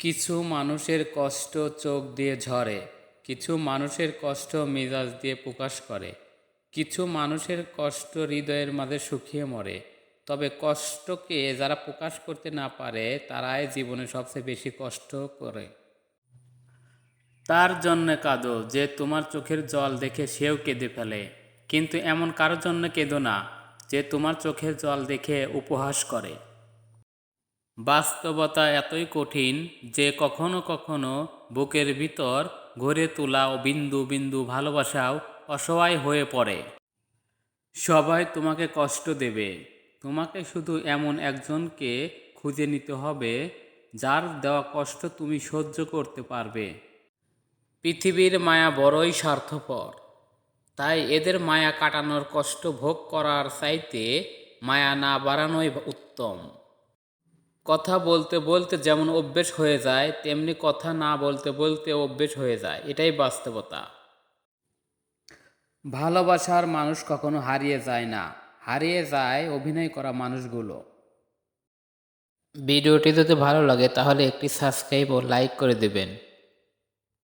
কিছু মানুষের কষ্ট চোখ দিয়ে ঝরে, কিছু মানুষের কষ্ট মেজাজ দিয়ে প্রকাশ করে, কিছু মানুষের কষ্ট হৃদয়ের মাঝে শুকিয়ে মরে। তবে কষ্টকে যারা প্রকাশ করতে না পারে, তারাই জীবনে সবচেয়ে বেশি কষ্ট করে। তার জন্য কাঁদো যে তোমার চোখের জল দেখে সেও কেঁদে ফেলে, কিন্তু এমন কারোর জন্য কেঁদো না যে তোমার চোখের জল দেখে উপহাস করে। বাস্তবতা এতই কঠিন যে কখনো কখনো বুকের ভিতর গড়ে তোলা বিন্দু বিন্দু ভালোবাসাও অসহায় হয়ে পড়ে। সবাই তোমাকে কষ্ট দেবে। তোমাকে শুধু এমন একজনকে খুঁজে নিতে হবে যার দেওয়া কষ্ট তুমি সহ্য করতে পারবে। পৃথিবীর মায়া বড়ই স্বার্থপর। তাই এদের মায়া কাটানোর কষ্ট ভোগ করার চাইতে মায়া না বাড়ানোই উত্তম। কথা বলতে বলতে যেমন অভ্যেস হয়ে যায়, তেমনি কথা না বলতে বলতে অভ্যেস হয়ে যায়। এটাই বাস্তবতা। ভালোবাসার মানুষ কখনো হারিয়ে যায় না। হারিয়ে যায় অভিনয় করা মানুষগুলো। ভিডিওটি যদি ভালো লাগে তাহলে একটি সাবস্ক্রাইব ও লাইক করে দেবেন।